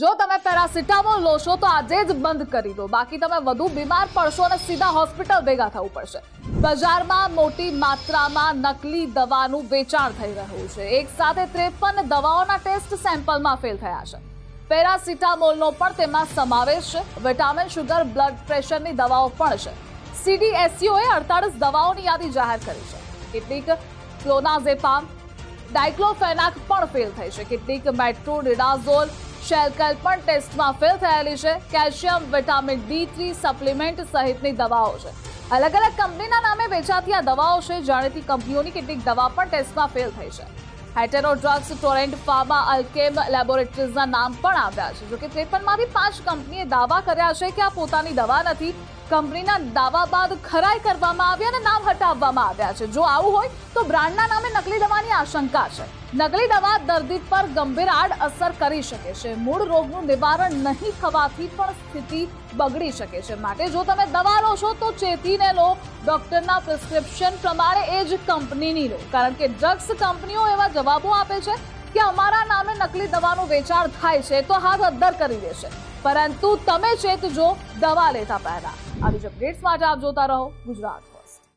જો તમે પેરાસિટામોલ લો છો તો આજે જ બંધ કરી દો. બાકી તમે વધુ બીમાર પડશો અને સીધા હોસ્પિટલ ભેગા થવું પડશે. બજારમાં મોટી માત્રામાં નકલી દવાનું વેચાણ થઈ રહ્યું છે. એક સાથે ત્રેપન દવાઓના ટેસ્ટ સેમ્પલમાં ફેલ થયા છે. પેરાસિટામોલનો પણ તેમાં સમાવેશ છે. વિટામિન, શુગર, બ્લડ પ્રેશરની દવાઓ પણ છે. સીડીએસસીઓએ અડતાળીસ દવાઓની યાદી જાહેર કરી છે. કેટલીક ક્લોનાઝેપામ, ડાયક્લોફેનાક પણ ફેલ થઈ છે. કેટલીક મેટ્રોનિડાઝોલ શેલકેલ પણ ટેસ્ટમાં ફેલ થયેલી છે. Calcium, vitamin D three, supplement સહિતની દવાઓ છે. અલગ અલગ કંપનીના નામે વેચાતી આ દવાઓ છે. જાણીતી કંપનીઓની કેટલીક દવા પણ ટેસ્ટમાં ફેલ થઈ છે. હેટેરો ડ્રગ્સ, ટોરેન્ટ ફાર્મા, અલ્કેમ લેબોરેટરીઝના નામ પણ આવ્યા છે. જોકે ત્રેપનમાંથી પાંચ કંપનીએ દાવા કર્યા છે કે આ પોતાની દવા નથી. કંપનીના દાવા બાદ ખરાઈ કરવામાં આવી અને નામ હટાવવામાં આવ્યા છે. જો આવું હોય તો બ્રાન્ડના નામે નકલી દવાની આશંકા છે. નકલી દવા દર્દી પર ગંભીર આડ અસર કરી શકે છે. મૂળ રોગનું નિવારણ નહીં થવાથી પણ સ્થિતિ બગડી શકે છે. માટે જો તમે દવા લો છો તો ચેતીને લો. ડોક્ટરના પ્રિસ્ક્રિપ્શન પ્રમાણે એ જ કંપનીની લો. કારણ કે ડ્રગ્સ કંપનીઓ એવા જવાબો આપે છે કે અમારા નામે નકલી દવાનું વેચાણ થાય છે તો હાથ અદ્દર કરી દેશે. પરંતુ તમે ચેતજો દવા લેતા પહેલા. આવી જ અપડેટ્સ માટે આપ જોતા રહો ગુજરાત